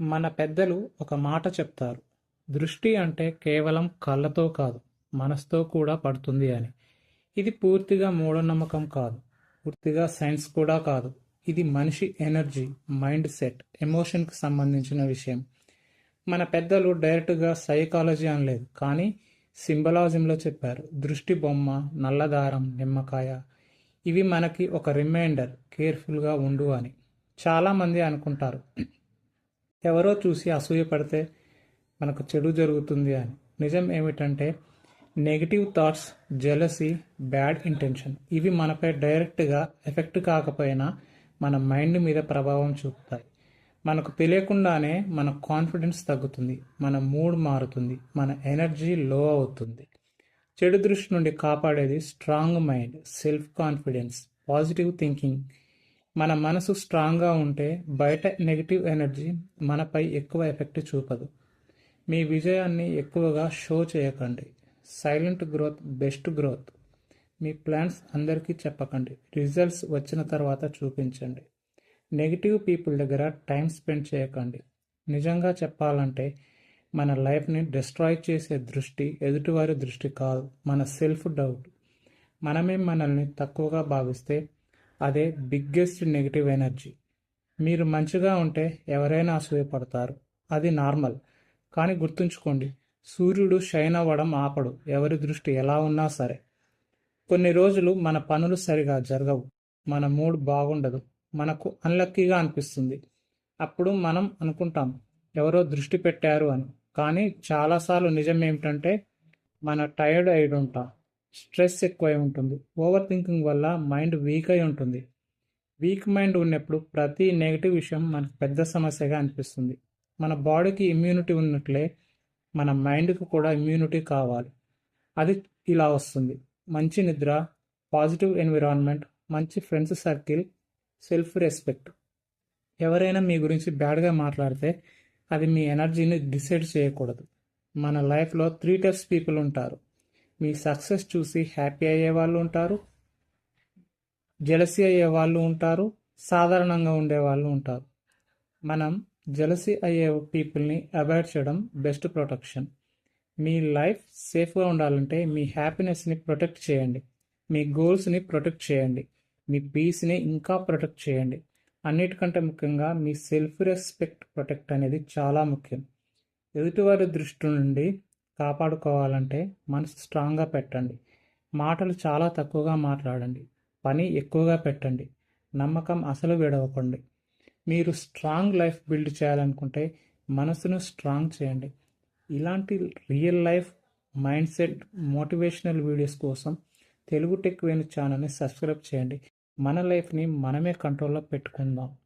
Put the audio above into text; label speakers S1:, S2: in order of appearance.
S1: మన పెద్దలు ఒక మాట చెప్తారు. దృష్టి అంటే కేవలం కళ్ళతో కాదు మనసుతో కూడా పడుతుంది అని. ఇది పూర్తిగా మూఢనమ్మకం కాదు. పూర్తిగా సైన్స్ కూడా కాదు. ఇది మనిషి ఎనర్జీ మైండ్ సెట్ ఎమోషన్కి సంబంధించిన విషయం. మన పెద్దలు డైరెక్ట్గా సైకాలజీ అనలేదు కానీ సింబలాజింలో చెప్పారు. దృష్టి బొమ్మ నల్లదారం నిమ్మకాయ ఇవి మనకి ఒక రిమైండర్ కేర్ఫుల్గా ఉండు అని. చాలామంది అనుకుంటారు. ఎవరో చూసి అసూయపడితే మనకు చెడు జరుగుతుంది అని. నిజం ఏమిటంటే negative thoughts jealousy bad intention ఇవి మనపై డైరెక్ట్గా ఎఫెక్ట్ కాకపోయినా మన మైండ్ మీద ప్రభావం చూపుతాయి. మనకు తెలియకుండానే మన కాన్ఫిడెన్స్ తగ్గుతుంది మన మూడ్ మారుతుంది మన ఎనర్జీ లో అవుతుంది. చెడు దృష్టి నుండి కాపాడేది strong mind self confidence positive thinking మన మనసు స్ట్రాంగ్గా ఉంటే బయట నెగిటివ్ ఎనర్జీ మనపై ఎక్కువ ఎఫెక్ట్ చూపదు. మీ విజయాన్ని ఎక్కువగా షో చేయకండి. Silent growth best growth. మీ ప్లాన్స్ అందరికీ చెప్పకండి. రిజల్ట్స్ వచ్చిన తర్వాత చూపించండి. నెగిటివ్ పీపుల్ దగ్గర టైం స్పెండ్ చేయకండి. నిజంగా చెప్పాలంటే మన లైఫ్ని డిస్ట్రాయ్ చేసే దృష్టి ఎదుటివారి దృష్టి కాదు మన సెల్ఫ్ డౌట్. మనమే మనల్ని తక్కువగా భావిస్తే అదే బిగ్గెస్ట్ నెగిటివ్ ఎనర్జీ మీరు మంచిగా ఉంటే ఎవరైనా అసూయపడతారు. అది నార్మల్ కానీ గుర్తుంచుకోండి సూర్యుడు షైన్ అవ్వడం ఆపడు. ఎవరి దృష్టి ఎలా ఉన్నా సరే. కొన్ని రోజులు మన పనులు సరిగా జరగవు. మన మూడ్ బాగుండదు. మనకు అన్లక్కీగా అనిపిస్తుంది. అప్పుడు మనం అనుకుంటాం ఎవరో దృష్టి పెట్టారు అని. కానీ చాలాసార్లు నిజం ఏమిటంటే మన టైర్డ్ అయి ఉంటాం. స్ట్రెస్ ఎక్కువై ఉంటుంది. ఓవర్ థింకింగ్ వల్ల మైండ్ వీక్ అయి ఉంటుంది. వీక్ మైండ్ ఉన్నప్పుడు ప్రతి నెగిటివ్ విషయం మనకు పెద్ద సమస్యగా అనిపిస్తుంది. మన బాడీకి ఇమ్యూనిటీ ఉన్నట్లే మన మైండ్కి కూడా ఇమ్యూనిటీ కావాలి. అది ఇలా వస్తుంది. మంచి నిద్ర పాజిటివ్ ఎన్విరాన్మెంట్ మంచి ఫ్రెండ్స్ సర్కిల్ సెల్ఫ్ రెస్పెక్ట్. ఎవరైనా మీ గురించి బ్యాడ్గా మాట్లాడితే అది మీ ఎనర్జీని డిసైడ్ చేయకూడదు. మన లైఫ్లో త్రీ టైప్స్ పీపుల్ ఉంటారు. మీ సక్సెస్ చూసి హ్యాపీ అయ్యే వాళ్ళు ఉంటారు జలసీ అయ్యే వాళ్ళు ఉంటారు సాధారణంగా ఉండే వాళ్ళు ఉంటారు. మనం జలసీ అయ్యే పీపుల్ని అవాయిడ్ చేయడం బెస్ట్ ప్రొటెక్షన్. మీ లైఫ్ సేఫ్గా ఉండాలంటే మీ హ్యాపీనెస్ని ప్రొటెక్ట్ చేయండి. మీ గోల్స్ని ప్రొటెక్ట్ చేయండి. మీ పీస్ని ఇంకా ప్రొటెక్ట్ చేయండి. అన్నిటికంటే ముఖ్యంగా మీ సెల్ఫ్ రెస్పెక్ట్ ప్రొటెక్ట్ అనేది చాలా ముఖ్యం. ఎదుటివారి దృష్టి నుండి కాపాడుకోవాలంటే మనసు స్ట్రాంగ్గా పెట్టండి. మాటలు చాలా తక్కువగా మాట్లాడండి. పని ఎక్కువగా పెట్టండి. నమ్మకం అసలు విడవకండి. మీరు స్ట్రాంగ్ లైఫ్ బిల్డ్ చేయాలనుకుంటే మనసును స్ట్రాంగ్ చేయండి. ఇలాంటి real life mindset motivational videos కోసం తెలుగు టెక్ వేణు ఛానల్ని సబ్స్క్రైబ్ చేయండి. మన లైఫ్ని మనమే కంట్రోల్లో పెట్టుకుందాం.